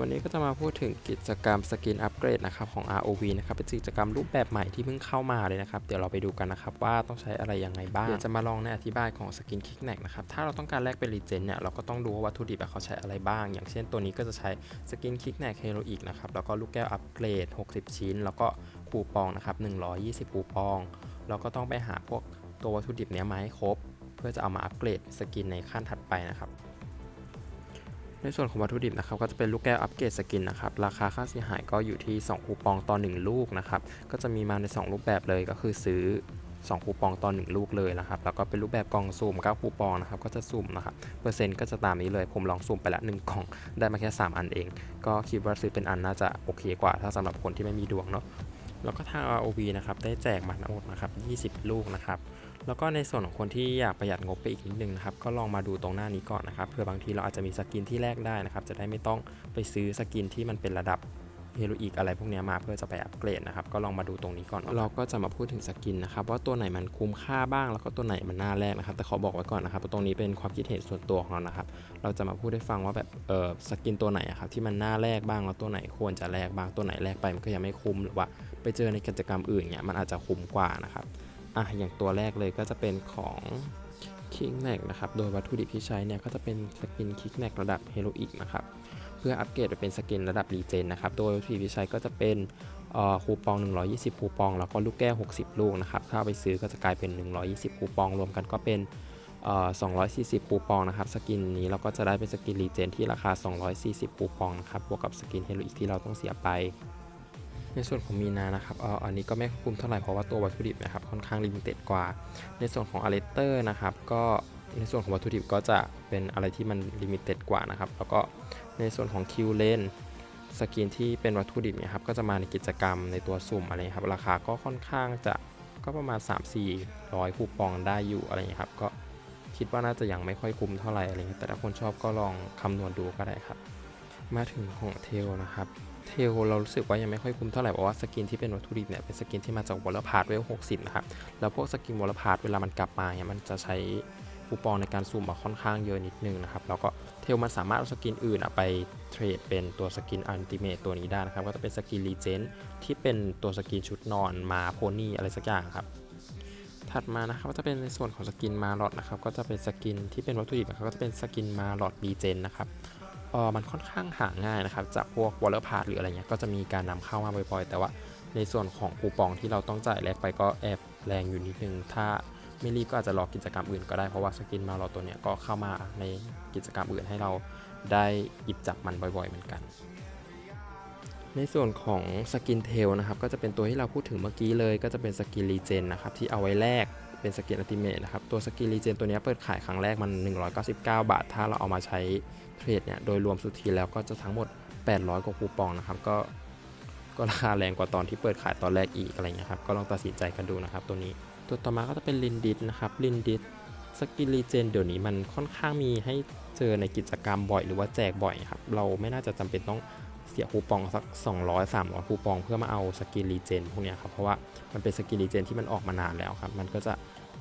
วันนี้ก็จะมาพูดถึงกิจกรรมสกินอัปเกรดนะครับของ ROV นะครับเป็นกิจกรรมรูปแบบใหม่ที่เพิ่งเข้ามาเลยนะครับเดี๋ยวเราไปดูกันนะครับว่าต้องใช้อะไรยังไงบ้างเดี๋ยวจะมาลองในอธิบายของสกินคิกแนกนะครับถ้าเราต้องการแลกเป็นรีเจนเนี่ยเราก็ต้องดูว่าวัตถุดิบเขาใช้อะไรบ้าง อย่างเช่นตัวนี้ก็จะใช้สกินคิกแนกเฮโรอีกนะครับแล้วก็ลูกแก้วอัปเกรด 60 ชิ้น แล้วก็คูปองนะครับ120คูปอง เราก็ต้องไปหาพวกตัววัตถุดิบเนี้ยมาให้ครบ เพื่อจะเอามาอัปเกรดสกินในขั้นถัดไปนะครับ ในส่วนของวัตถุดิบนะครับก็จะเป็นลูกแก้วอัปเกรดสกินนะครับราคาค่าเสียหายก็อยู่ที่ 2 คูปองต่อ 1 ลูกนะครับก็จะมีมาใน 2 รูปแบบเลยก็คือซื้อ 2 คูปองต่อ 1 ลูกเลยนะครับแล้วก็เป็นรูปแบบกล่องสุ่ม9คูปองนะครับก็จะสุ่มนะครับเปอร์เซ็นต์ก็จะตามนี้เลย ผมลองสุ่มไปแล้ว1กล่องได้มาแค่ 3 อันเอง ก็คิดว่าซื้อเป็นอันน่าจะโอเคกว่า ถ้าสำหรับคนที่ไม่มีดวงเนาะ แล้วก็ทาง ROV นะครับได้แจกมาทั้งหมดนะครับ20 ลูกนะครับแล้วก็ในส่วนของคนที่อยากประหยัดงบไปอีกนิดนึงนะครับก็ลองมาดูตรงหน้านี้ก่อนนะครับเผื่อบางทีเราอาจจะมีสกินที่แลกได้นะครับจะได้ไม่ต้องไปซื้อสกินที่มันเป็นระดับ เฮโรอีกอะไรพวกนี้มาเพื่อจะไปอัปเกรดนะครับ ก็ลองมาดูตรงนี้ก่อน เราก็จะมาพูดถึงสกินนะครับว่าตัวไหนมันคุ้มค่าบ้างแล้วก็ตัวไหนมันน่าแลกนะครับ แต่ขอบอกไว้ก่อนนะครับว่าตรงนี้เป็นความคิดเห็นส่วนตัวของเรานะครับ เราจะมาพูดให้ฟังว่าแบบเออสกินตัวไหนอะครับที่มันน่าแลกบ้างแล้วตัวไหนควรจะแลกบ้างตัวไหนแลกไปมันก็ยังไม่คุ้มหรือว่าไปเจอในกิจกรรมอื่นเนี่ยมันอาจจะคุ้มกว่านะครับอะอย่างตัวแรกเลยก็จะเป็นของ King n a c นะครับ โดยวัตถุดิบที่ใช้เนี่ยก็จะเป็นสกิน King n a c ระดับ Heroic นะครับ เพื่ออัปเกรดไปเป็นสกินระดับ Regen นะครับ โดยที่ใช้ก็จะเป็นเอ่อคูปอง 120 คูปอง แล้วก็ลูกแก้ว 60 ลูกนะครับ ถ้าเอาไปซื้อก็จะกลายเป็น 120 คูปอง รวมกันก็เป็นเอ่อ240 คูปองนะครับ สกินนี้เราก็จะได้เป็นสกิน Regen ที่ราคา 240 คูปองนะครับ บวกกับสกิน Heroic ที่เราต้องเสียไป ในส่วนของมีนานะครับออันนี้ก็ไม่คุ้มเท่าไหร่เพราะว่าตัววัตถุดิบนะครับค่อนข้างลิมิเต็ดกว่า ในส่วนของอ l เลเตอร์นะครับ ก็ในส่วนของวัตถุดิบก็จะเป็นอะไรที่มันลิมิเต็ดกว่านะครับ แล้วก็ ในส่วนของคิวเลนสกินที่เป็นวัตถุดิบเนี่ยครับก็จะมาในกิจกรรมในตัวสุ่มอะไรครับราคาก็ค่อนข้างจะก็ประมาณ 3-400คูปองได้อยู่อะไรอย่างนี้ครับก็คิดว่าน่าจะยังไม่ค่อยคุ้มเท่าไหร่อะไรเงี้ยแต่ถ้าคนชอบก็ลองคำนวณดูก็ได้ครับ มาถึงของเทลนะครับเทลเรารู้สึกว่ายังไม่ค่อยคุ้มเท่าไหร่เพราะว่าสกินที่เป็นวัตถุดิบเนี่ยเป็นสกินที่มาจากวอลเลอร์พาร์ทเวล60นะครับแล้วพวกสกินวอลเลอร์พาร์ทเวลามันกลับมาเนี่ยมันจะใช้คูปองในการซูมมาค่อนข้างเยอะนิดนึงนะครับแล้วก็ เทลมันสามารถเอาสกินอื่นอไปเทรดเป็นตัวสกินอัลติเมตตัวนี้ได้นะครับ ก็จะเป็นสกินรีเจนที่เป็นตัวสกินชุดนอนมาโพนี่อะไรสักอย่างครับ ถัดมานะครับก็จะเป็นในส่วนของสกินมาลอดนะครับ ก็จะเป็นสกินที่เป็นวัตถุดิบนะครับก็จะเป็นสกินมาลอดรีเจนนะครับเออมันค่อนข้างหาง่ายนะครับ จากพวกวอลเลอร์พาร์หรืออะไรเงี้ยก็จะมีการนำเข้ามาบ่อยๆ แต่ว่าในส่วนของคูปองที่เราต้องจ่ายแลกไปก็แอบแรงอยู่นิดนึงถ้า ไม่รีบก็อาจจะรอกิจกรรมอื่นก็ได้เพราะว่าสกินมาเราตัวเนี้ยก็เข้ามาในกิจกรรมอื่นให้เราได้หยิบจับมันบ่อยๆ เหมือนกัน ในส่วนของสกินเทลนะครับก็จะเป็นตัวที่เราพูดถึงเมื่อกี้เลย ก็จะเป็นสกินรีเจนนะครับที่เอาไว้แลกเป็นสกินอัลติเมทนะครับตัวสกินรีเจนตัวนี้เปิดขายครั้งแรกมัน 199 บาท ถ้าเราเอามาใช้เทรดเนี่ยโดยรวมสุทธิแล้วก็จะทั้งหมด 800 กว่าคูปองนะครับก็ก็ราคาแรงกว่าตอนที่เปิดขายตอนแรกอีกอะไรเงี้ยครับก็ลองตัดสินใจกันดูนะครับตัวนี้ ตัวต่อมาก็จะเป็นลินดิสนะครับลินดิสสกินรีเจนเดี๋ยวนี้มันค่อนข้างมีให้เจอในกิจกรรมบ่อยหรือว่าแจกบ่อยครับ เราไม่น่าจะจำเป็นต้องเสียคูปองสัก 200 300 คูปอง เพื่อมาเอาสกินรีเจนพวกนี้ครับ เพราะว่ามันเป็นสกินรีเจนที่มันออกมานานแล้วครับ มันก็จะ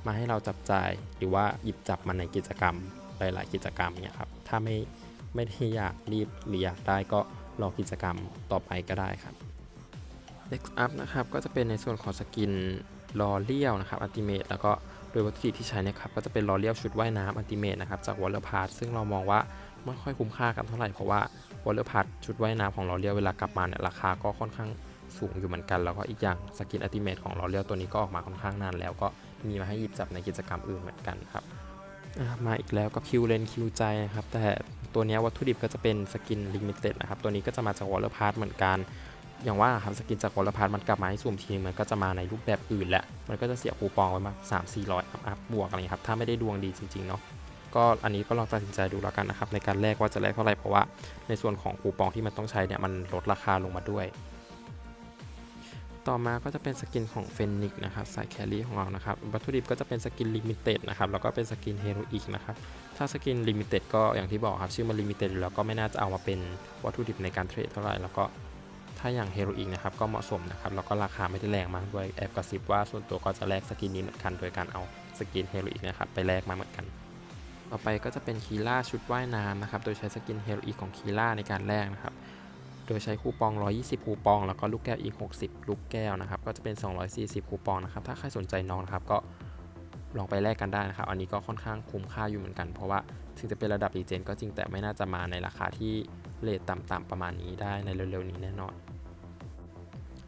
มาให้เราจับจ่ายหรือว่าหยิบจับมันในกิจกรรมหลายๆกิจกรรมเนี่ยครับ ถ้าไม่ไม่ได้อยากรีบหรืออยากได้ก็รอกิจกรรมต่อไปก็ได้ครับ Next up นะครับ ก็จะเป็นในส่วนของสกิน ลอเลียวนะครับอัลติเมทแล้วก็โดยวัตถุดิบที่ใช้นะครับก็จะเป็นลอเลียวชุดว่ายน้ำอัลติเมทนะครับจากวอลเลอร์พาร์ซึ่งเรามองว่าไม่ค่อยคุ้มค่ากันเท่าไหร่เพราะว่าวอลเลอร์พาร์ทชุดว่ายน้ำของลอเรียลเวลากลับมาเนี่ยราคาก็ค่อนข้างสูงอยู่เหมือนกัน แล้วก็อีกอย่างสกินอัลติเมทของลอเรียลตัวนี้ก็ออกมาค่อนข้างนานแล้วก็มีมาให้หยิบจับในกิจกรรมอื่นเหมือนกันครับมาอีกแล้วก็คิวเลนคิวใจนะครับแต่ตัวนี้วัตถุดิบก็จะเป็นสกินลิมิเต็ดนะครับตัวนี้ก็จะมาจากวอลเลอร์พาร์ทเหมือนกัน อย่างว่าครับสกินจากวอลเลอร์พาร์ทมันกลับมาให้ซูมทีมันก็จะมาในรูปแบบอื่นแหละ มันก็จะเสียคูปองไว้มาสามสี่ร้อยอัพบวกอะไรอย่างนี้ครับ ถ้าไม่ได้ดวงดีจริงๆเนาะ ก็อันนี้ก็ลองตัดสินใจดูแล้วกันนะครับ ในการแลกว่าจะแลกเท่าไหร่เพราะว่าในส่วนของคูปองที่มันต้องใช้เนี่ยมันลดราคาลงมาด้วย ต่อมาก็จะเป็นสกินของเฟนิกนะครับสายแครี่ของเรานะครับ วัตถุดิบก็จะเป็นสกินลิมิเต็ดนะครับ แล้วก็เป็นสกินเฮโรอีกนะครับ ถ้าสกินลิมิเต็ดก็อย่างที่บอกครับชื่อมันลิมิเต็ดแล้วก็ไม่น่าจะเอามาเป็นวัตถุดิบในการเทรดเท่าไหร่แล้วก็ ถ้าอย่างเฮโรอีกนะครับก็เหมาะสมนะครับแล้วก็ราคาไม่ได้แรงมากด้วยแอบกระซิบว่าส่วนตัวก็จะแลกสกินนี้เหมือนกันโดยการเอาสกินเฮโรอีกนะครับไปแลกมาเหมือนกัน ต่อไปก็จะเป็นคีล่าชุดว่ายน้ำนะครับโดยใช้สกินเฮโรอีนของคีล่าในการแลกนะครับโดยใช้คูปอง 120 คูปอง แล้วก็ลูกแก้วอีก 60 ลูกแก้วนะครับก็จะเป็น 240 คูปองนะครับถ้าใครสนใจน้องนะครับก็ลองไปแลกกันได้นะครับ อันนี้ก็ค่อนข้างคุ้มค่าอยู่เหมือนกัน เพราะว่าถึงจะเป็นระดับรีเจนก็จริงแต่ไม่น่าจะมาในราคาที่ เลทต่ำๆประมาณนี้ได้ในเร็วๆนี้แน่นอน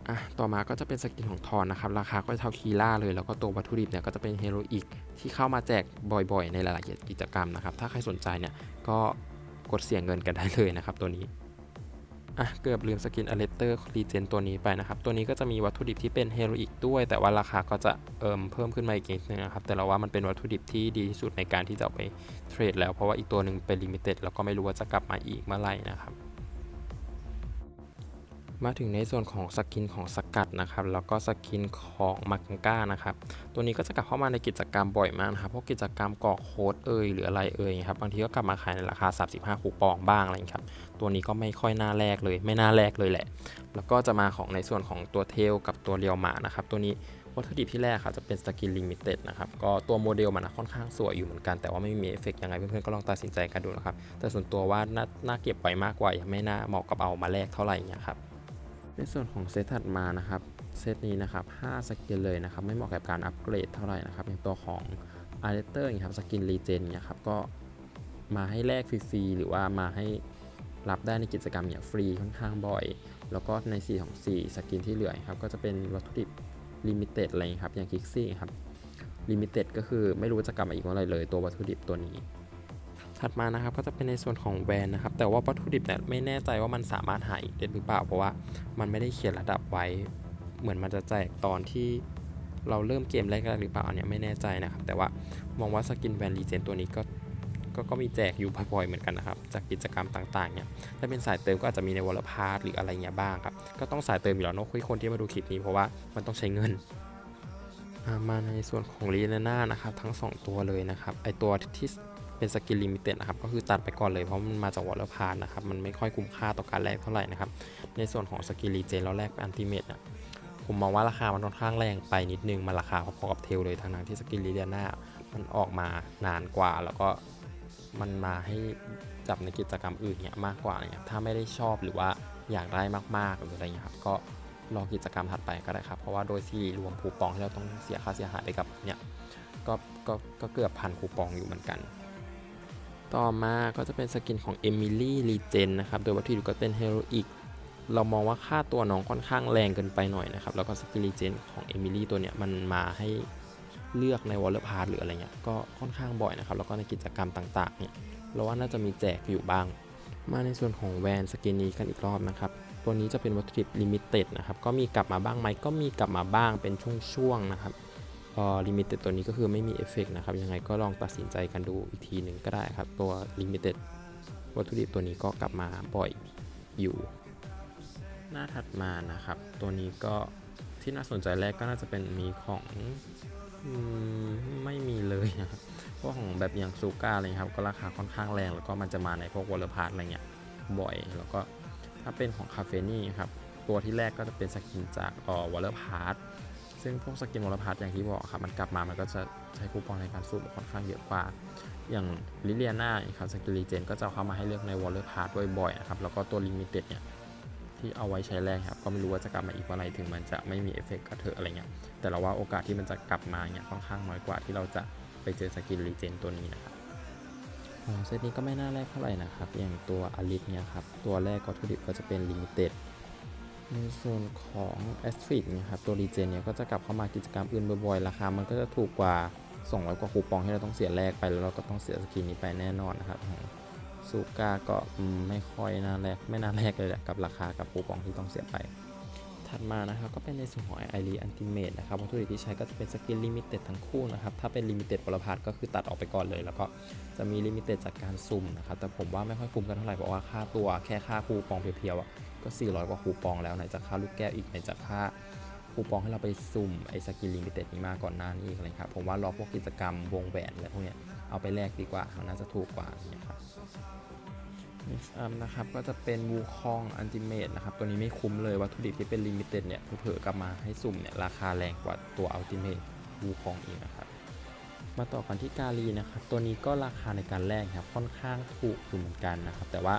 อะต่อมาก็จะเป็นสกินของทอนนะครับ ราคาก็เท่าคีล่าเลย แล้วก็ตัววัตถุดิบเนี่ยก็จะเป็นเฮโรอีกที่เข้ามาแจกบ่อยๆ ในหลายๆกิจกรรมนะครับ ถ้าใครสนใจเนี่ยก็กดเสียงเงินกันได้เลยนะครับตัวนี้ อะเกือบลืมสกินอเลเตอร์รีเจนตัวนี้ไปนะครับ ตัวนี้ก็จะมีวัตถุดิบที่เป็นเฮโรอีกด้วย แต่ว่าราคาก็จะเอิ่มเพิ่มขึ้นมาอีกนิดนึงนะครับ แต่เราว่ามันเป็นวัตถุดิบที่ดีที่สุดในการที่จะไปเทรดแล้วเพราะว่าอีกตัวหนึ่งเป็นลิมิเต็ดแล้วก็ไม่รู้ว่าจะกลับมาอีกเมื่อไหร่นะครับ มาถึงในส่วนของสกินของสกัดนะครับ แล้วก็สกินของมังก้านะครับ ตัวนี้ก็จะกลับเข้ามาในกิจกรรมบ่อยมากนะครับ พวกกิจกรรมกรอกโค้ดเอ่ยหรืออะไรเอ่ยครับ บางทีก็กลับมาขายในราคา 35 คูปองบ้างอะไรอย่างนี้ครับ ตัวนี้ก็ไม่ค่อยน่าแลกเลย ไม่น่าแลกเลยแหละ แล้วก็จะมาของในส่วนของตัวเทลกับตัวเรียวหมานะครับ ตัวนี้วัตถุดิบที่แรกครับจะเป็นสกินลิมิเต็ดนะครับ ก็ตัวโมเดลมันค่อนข้างสวยอยู่เหมือนกัน แต่ว่าไม่มีเอฟเฟกต์ยังไงเพื่อนๆก็ลองตัดสินใจกันดูนะครับ แต่ส่วนตัวว่าน่าน่าเก็บไว้มากกว่ายังไม่น่าเหมาะกับเอามาแลกเท่าไหร่เนี่ยครับ ในส่วนของเซตถัดมานะครับ เซตนี้นะครับ 5 สกินเลยนะครับ ไม่เหมาะกับการอัปเกรดเท่าไหร่นะครับ อย่างตัวของ a r เรเตอร์อย่างครับ สกินรีเจนเนี่ยครับ ก็มาให้แลกฟรีๆ หรือว่ามาให้รับได้ในกิจกรรมเนี่ยฟรีค่อนข้างบ่อย แล้วก็ใน4ของ4สกินที่เหลือครับ ก็จะเป็นวัตถุดิบลิมิเต็ดอะไรครับ อย่างคิกซี่ครับ ลิมิเต็ดก็คือไม่รู้จะกลับมาอีกเมื่อไรเลยตัววัตถุดิบตัวนี้ ถัดมานะครับก็จะเป็นในส่วนของแวนนะครับ แต่ว่าวัตถุดิบเนี่ยไม่แน่ใจว่ามันสามารถหาอีกได้หรือเปล่า เพราะว่ามันไม่ได้เขียนระดับไว้ เหมือนมันจะแจกตอนที่เราเริ่มเกมแรกๆหรือเปล่าอันเนี้ยไม่แน่ใจนะครับ แต่ว่ามองว่าสกินแวนรีเจนตัวนี้ก็ก็ก็มีแจกอยู่บ่อยๆเหมือนกันนะครับ จากกิจกรรมต่างๆเนี่ยถ้าเป็นสายเติมก็อาจจะมีในวอลพาร์ทหรืออะไรเงี้ยบ้างครับก็ต้องสายเติมอยู่แล้วเนอะคุยคนที่มาดูคลิปนี้เพราะว่ามันต้องใช้เงินมาในส่วนของลีเนน่านะครับทั้ง 2 ตัวเลยนะครับไอตัวที่ เป็นสกินลิมิเต็ดนะครับก็คือตัดไปก่อนเลยเพราะมันมาจากวอลเลอร์พานนะครับมันไม่ค่อยคุ้มค่าต่อการแลกเท่าไหร่นะครับในส่วนของสกินรีเจนแล้วแลกเป็นอันติเมตอะผมมองว่าราคามันค่อนข้างแรงไปนิดนึงมันราคาพอๆกับเทลเลยทางนั้นที่สกินลีเนน่ามันออกมานานกว่าแล้วก็มันมาให้จับในกิจกรรมอื่นเนี่ยมากกว่าเงี้ยถ้าไม่ได้ชอบหรือว่าอยากได้มากๆหรืออะไรเงี้ยครับก็รอกิจกรรมถัดไปก็ได้ครับ เพราะว่าโดยที่รวมคูปองที่เราต้องเสียค่าเสียหายไปกับเนี่ยก็ก็ก็เกือบพันคูปองอยู่เหมือนกัน ต่อมาก็จะเป็นสกินของเอมิลี่รีเจนนะครับ โดยวัตถุดิบก็เป็นเฮโรอีก เรามองว่าค่าตัวน้องค่อนข้างแรงเกินไปหน่อยนะครับ แล้วก็สกินรีเจนของเอมิลี่ตัวเนี้ยมันมาให้เลือกในวอลเลอร์พาร์หรืออะไรเงี้ย ก็ค่อนข้างบ่อยนะครับ แล้วก็ในกิจกรรมต่างๆ เนี่ยเราว่าน่าจะมีแจกอยู่บ้าง มาในส่วนของแวนสกินนี้กันอีกรอบนะครับ ตัวนี้จะเป็นวัตถุดิบลิมิเต็ดนะครับ ก็มีกลับมาบ้างไหมก็มีกลับมาบ้างเป็นช่วงๆนะครับ พอลิมิเต็ดตัวนี้ก็คือไม่มีเอฟเฟกนะครับ ยังไงก็ลองตัดสินใจกันดูอีกทีหนึ่งก็ได้ครับ ตัวลิมิเต็ดวัตถุดิบตัวนี้ก็กลับมาบ่อยอยู่ หน้าถัดมานะครับ ตัวนี้ก็ที่น่าสนใจแรกก็น่าจะเป็นมีของไม่มีเลยนะครับพวกของแบบอย่างซูก้าอะไรครับ ก็ราคาค่อนข้างแรงแล้วก็มันจะมาในพวกวอลเลอร์พาร์ทอะไรเงี้ยบ่อย แล้วก็ถ้าเป็นของคาเฟนี่ครับ ตัวที่แรกก็จะเป็นสกินจากอ่อวอลเลอร์พาร์ท ซึ่งพวกสกินวอลเลอร์พาร์ทอย่างที่บอกครับมันกลับมามันก็จะใช้คูปองในการสุ่มค่อนข้างเยอะกว่า อย่างลิเลียนาครับสกิลรีเจนก็จะเข้ามาให้เลือกในวอลเลอร์พาร์ทบ่อยๆนะครับแล้วก็ตัวลิมิเต็ดเนี่ยที่เอาไว้ใช้แรกครับก็ไม่รู้ว่าจะกลับมาอีกเมื่อไหรถึงมันจะไม่มีเอฟเฟกต์ก็เถอะอะไรเงี้ยแต่เราว่าโอกาสที่มันจะกลับมาเนี่ยค่อนข้างน้อยกว่าที่เราจะไปเจอสกินรีเจนตัวนี้นะครับอ๋อเซตนี้ก็ไม่น่าแรกเท่าไหร่นะครับอย่างตัวอลิสเนี่ยครับตัวแรกวัตถุดิบก็จะเป็นลิมิเต็ด ในส่วนของแอสตริดเนี่ยครับตัวรีเจนเนี่ยก็จะกลับเข้ามากิจกรรมอื่นบ่อยๆ ราคา มันก็จะถูกกว่า200กว่าคูปองที่เราต้องเสียแลกไปแล้วเราก็ต้องเสียสกินนี้ไปแน่นอนนะครับของซูก้าก็ไม่ค่อยน่าแลกไม่น่าแลกเลยแหละกับราคากับคูปองที่ต้องเสียไป ถัดมานะครับก็เป็นในส่วนของ i อรีอันติเมตนะครับวัตถุดิบที่ใช้ก็จะเป็นสกินลิมิเต็ดทั้งคู่นะครับถ้าเป็นลิมิเต็ดวลพาร์ทก็คือตัดออกไปก่อนเลย แล้วก็จะมีลิมิเต็ดจากการสุ่มนะครับแต่ผมว่าไม่ค่อยคุ้มกันเท่าไหร่เพราะว่าค่าตัวแค่ค่าคูปองเพียวๆอะก็ 400 กว่าคูปองแล้วไหนจะค่าลูกแก้วอีกไหนจะค่าคูปองให้เราไปสุ่มไอ้สกินลิมิเต็ดนี้มาก่อนหน้านี้อีกเลยครับผมว่ารอพวกกิจกรรมวงแหวนอะไรพวกเนี้ยเอาไปแลกดีกว่านน่าจะถูกกว่าอย่างเงี้ยครับ มิกซ์อัพนะครับก็จะเป็นวูคองอันติเมตนะครับตัวนี้ไม่คุ้มเลยวัตถุดิบที่เป็นลิมิเต็ดเนี่ยเผลอๆกลับมาให้สุ่มเนี่ยราคาแรงกว่าตัวอัลติเมตวูคองอีกนะครับมาต่อกันที่กาลีนะครับตัวนี้ก็ราคาในการแลกครับค่อนข้างถูกอยู่เหมือนกันนะครับแต่ว่า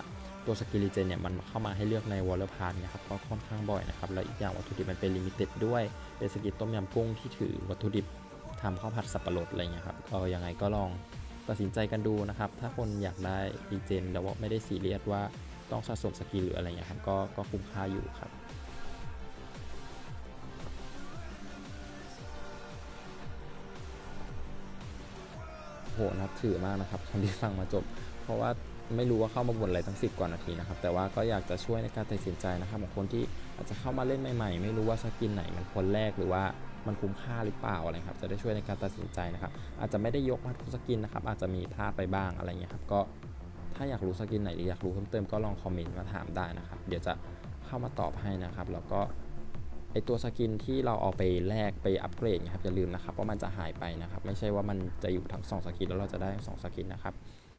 ตัวสกิลรีเจนเนี่ยมันเข้ามาให้เลือกในวอลเลอร์พาร์นะครับก็ค่อนข้างบ่อยนะครับแล้วอีกอย่างวัตถุดิบมันเป็นลิมิเต็ดด้วยเป็นสกิลต้มยำกุ้งที่ถือวัตถุดิบทำข้าวผัดสับปะรดอะไรเงี้ยครับก็ยังไงก็ลอง ตัดสินใจกันดูนะครับ ถ้าคนอยากได้รีเจนแล้วว่าไม่ได้ซีเรียสว่าต้องสะสมสกิลหรืออะไรเงี้ยครับก็ก็คุ้มค่าอยู่ครับโหนับถือมากนะครับคนที่ฟังมาจบ เพราะว่าไม่รู้ว่าเข้ามาบ่นอะไรตั้ง 10 กว่านาทีนะครับ แต่ว่าก็อยากจะช่วยในการตัดสินใจนะครับของคนที่อาจจะเข้ามาเล่นใหม่ๆ ไม่รู้ว่าสกินไหนมันควรแรกหรือว่า มันคุ้มค่าหรือเปล่าอะไรครับจะได้ช่วยในการตัดสินใจนะครับ อาจจะไม่ได้ยกมาทุกสกินนะครับ อาจจะมีพลาดไปบ้างอะไรเงี้ยครับก็ถ้าอยากรู้สกินไหนหรืออยากรู้เพิ่มเติมก็ลองคอมเมนต์มาถามได้นะครับ เดี๋ยวจะเข้ามาตอบให้นะครับ แล้วก็ไอตัวสกินที่เราเอาไปแลกไปอัปเกรดนะครับอย่าลืมนะครับว่ามันจะหายไปนะครับ ไม่ใช่ว่ามันจะอยู่ทั้ง 2 สกินแล้วเราจะได้ทั้งสองสกินนะครับ